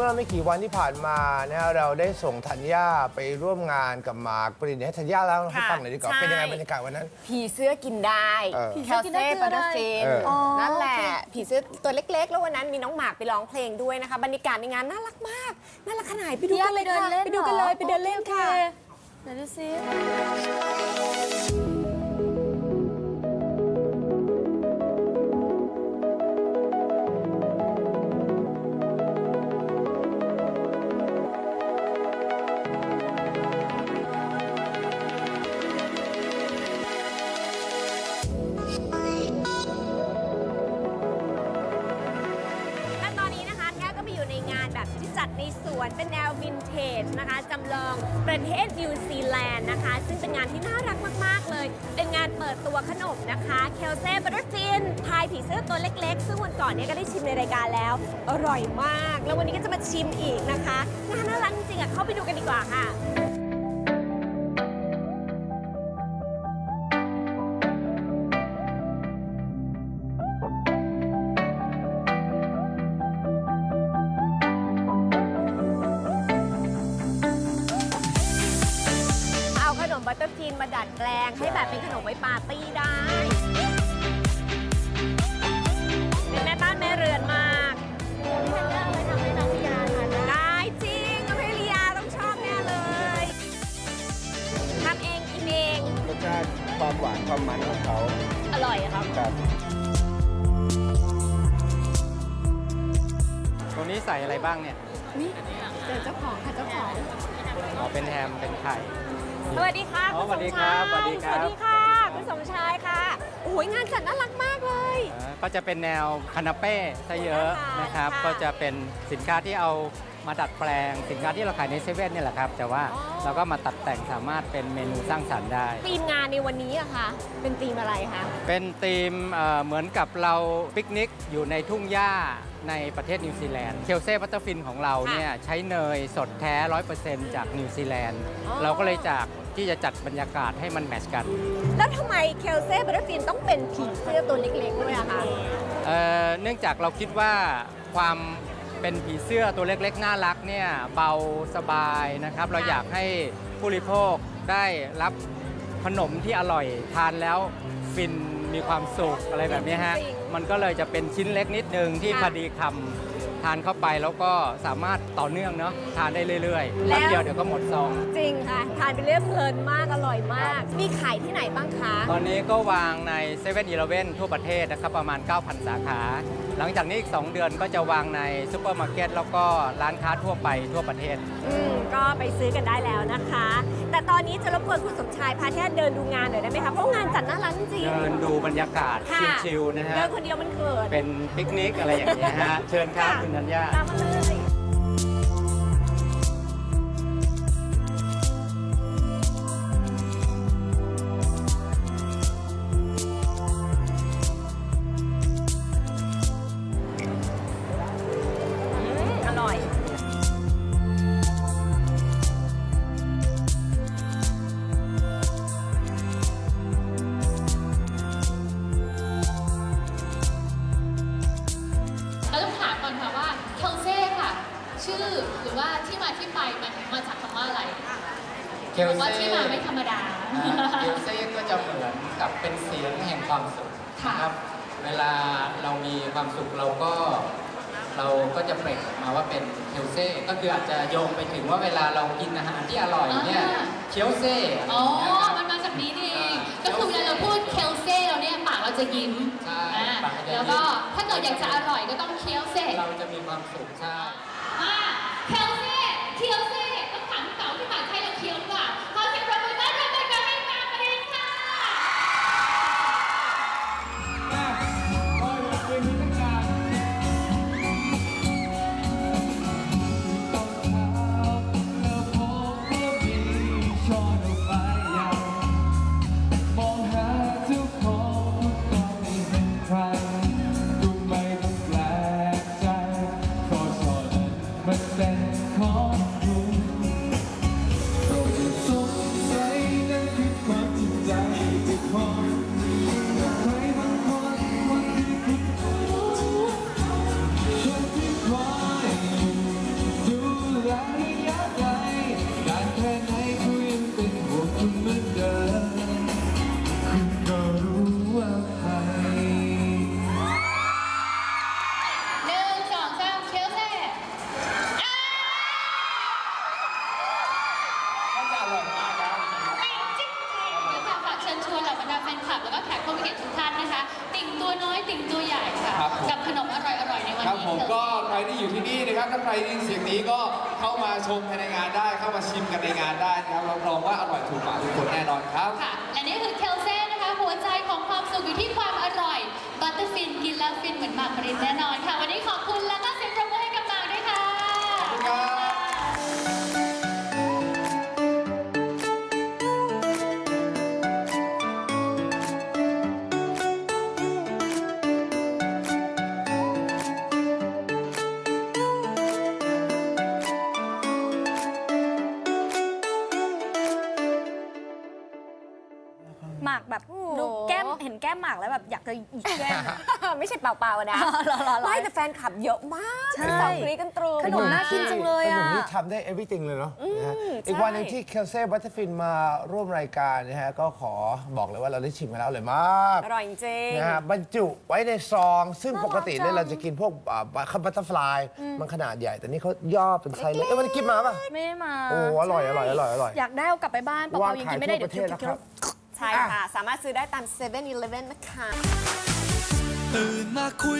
มื่อไม่กี่วันที่ผ่านมานะฮะเราได้ส่งธัญญาไปร่วมงานกับหมากปรินให้ธัญญาแล้วให้ค่ะฟังหน่อยดีกว่าใช่ เป็นยังไงบรรยากาศวันนั้น ผีเสื้อกินได้เออแคลเซ่บัตเตอร์ฟินเอออ๋อนั่นแหละผีเสื้อตัวเล็กๆ แล้ววันนั้นมีน้องหมากไปร้องเพลงด้วยนะคะ บรรยากาศในงานน่ารักมากน่ารักขนาดไหนไปดูกันเลยค่ะไปดูกันเลยไปเดินเล่นค่ะเดี๋ยวดูซิ วนเป็นแนววินเทจนะคะจำลองประเทศนิวซีแลนด์นะคะ ซึ่งเป็นงานที่น่ารักมาก ๆ เลย เป็นงานเปิดตัวขนมนะคะเคลเซ่บัตเตอร์ฟินพายผีเสื้อตัวเล็ก ๆ ซึ่งวันก่อนเนี่ยก็ได้ชิมในรายการแล้ว อร่อยมาก แล้ววันนี้ก็จะมาชิมอีกนะคะงานน่ารักจริงๆอะเข้าไปดูกันดีกว่าค่ะ งให้แบบเป็นขนมไว้ปาร์ตี้ได้ เป็นแม่บ้านแม่เรือนมาก ได้จริงน้องพิริยาต้องชอบแน่เลยทำเองกินเอง รสชาติความหวานความมันของเขาอร่อยอะครับ ครับตรงนี้ใส่อะไรบ้างเนี่ย นี่เจอเจ้าของค่ะเจ้าของ อ๋อ เป็นแฮม เป็นไข่ สวัสดีค่ะอ๋อคุณสวัสดีสมครัชายบสวัสดีครับสวัสดีค่ะ คุณสมชายค่ะ โอ้ยงานจัดน่ารักมากเลยอ่าก็จะเป็นแนวคานาเป้ซะเยอะน่าทานนะครับค่ะก็จะเป็นสินค้าที่เอา มาดัดแปลงสินค้าที่เราขายในเซเว่นนี่แหละครับ แต่ว่าอ๋อเราก็มาตัดแต่งสามารถเป็นเมนูสร้างสรรค์ได้ธีมงานในวันนี้อะคะเป็นธีมอะไรคะเป็นธีมเอ่อเหมือนกับเราปิกนิกอยู่ในทุ่งหญ้าในประเทศนิวซีแลนด์เคลเซ่บัตเตอร์ฟินของเราเนี่ยใช้เนยสดแท้ 100%จากนิวซีแลนด์อ๋อเราก็เลยจากที่จะจัดบรรยากาศให้มันแมทชกัน แล้วทำไมเคลเซ่บัตเตอร์ฟินต้องเป็นผีเสื้อตัวเล็กๆด้วยอะคะ เอ่อเนื่องจากเราคิดว่าความ เป็นผีเสื้อตัวเล็กๆ น่ารักเนี่ยเบาสบายนะครับ เราอยากให้ผู้บริโภคได้รับขนมที่อร่อยทานแล้วฟินมีความสุขอะไรแบบนี้ฮะจริงมันก็เลยจะเป็นชิ้นเล็กนิดนึงที่ค่ะพอดีคำ ทานเข้าไปแล้วก็สามารถต่อเนื่องเนาะทานได้เรื่อยๆแล้วแป๊บเดียวเดี๋ยวก็หมดซอง จริงค่ะ ทานไปเรื่อยเพลินมากอร่อยมาก มีขายที่ไหนบ้างคะ ตอนนี้ก็วางใน7 e เ e ่ e อทั่วประเทศนะครับประมาณ 9,000 สาขา หลังจากนี้อีก 2 เดือนก็จะวางในซูเปอร์มาร์เก็ตแล้วก็ร้านค้าทั่วไปทั่วประเทศ อืมก็ไปซื้อกันได้แล้วนะคะ แต่ตอนนี้จะรบกวนคุณสมชายพาเที่ยวเดินดูงานหน่อยได้ไหมคะเพราะงานจัดน่ารักจริง เดินดูบรรยากาศค่ะ ชิลๆนะฮะเดินคนเดียวมันเขิน เป็นปิกนิกอะไรอย่างเงี้ยฮะเชิญครับค่ะคุณนัญญา ตามมาเลย มามาจากคำว่าอะไรเคลหรือว่าเซ่ที่มาไม่ธรรมดา เคลเซ่ก็จะเหมือนกับเป็นเสียงแห่งความสุขค่ะนะครับ เวลาเรามีความสุขเราก็ เราก็จะเปล่งออกมาว่าเป็นเคลเซ่ก็คืออาจจะโยงไปถึงว่าเวลาเรากินอาหารที่อร่อยเนี่ยอ่า เคี้ยวเซ่อะไรอ๋อ อย่างเงี้ยครับ มันมาจากนี้นี่เองอ่าก็คือเวลาเราพูดเคลเซ่เราเนี่ยปากเราจะยิ้มใช่อ่าปากเราจะยิ้ม แล้วก็ถ้าเกิดอยากจะอร่อยก็ต้องเคี้ยวเซ่เราจะมีความสุขใช่อ่าเคลเซ่เคี้ยวเซ่ ติ่งตัวใหญ่ค่ะ ครับผม กับขนมอร่อยๆในวันครับนี้ผมเธอก็ใครที่อยู่ที่นี่นะครับถ้าใครได้ยินเสียงนี้ก็เข้ามาชมภายในงานได้ เข้ามาชิมกันในงานได้นะครับรับรองว่าอร่อยถูกปากทุกคนแน่นอนครับ ค่ะ และนี่คือเคลเซ่นะคะ หัวใจของความสุขอยู่ที่ความอร่อย บัตเตอร์ฟินกินแล้วฟินเหมือนหมากปรินแน่นอนค่ะ วันนี้ขอบคุณ หมากแบบดูแก้มเห็นแก้มหมากแล้วแบบอยากจะหยิกแก้มอะ ไม่ใช่เปล่าๆนะรอรอรอ ไม่แต่แฟนคลับเยอะมากใช่ไปส่องกรีดกันตรึม ขนมน่ากินจังเลยเป็นหอะนุ่มที่ทำได้ everything เลยเนาะนะฮะใช่อีกวันหนึงที่เคลเซ่บัตเตอร์ฟินมาร่วมรายการนะฮะ ก็ขอบอกเลยว่าเราได้ชิมกันแล้วอร่อยมาก อร่อยจริง นะฮะบรรจุไว้ในซอง ซึ่งน่ารักปกติเนี่ยจังเราจะกินพวกคัพบัตเตอร์ฟลายมันขนาดใหญ่ แต่นี่เขาย่อเป็นไซส์เล็กเอ้ยวันนี้กินมาป่ะ ไม่ได้มาโอ้อร่อยอร่อยอร่อยอร่อย อยากได้เอากลับไปบ้านเปวางล่าๆยังขายกินไม่ได้ทั่วเดี๋ปยวระเทศเคี้ยวแล้วครับใช่ค่ะ สามารถซื้อได้ตาม7 e เ e ่ e อนะคะ ตื่นมาคุย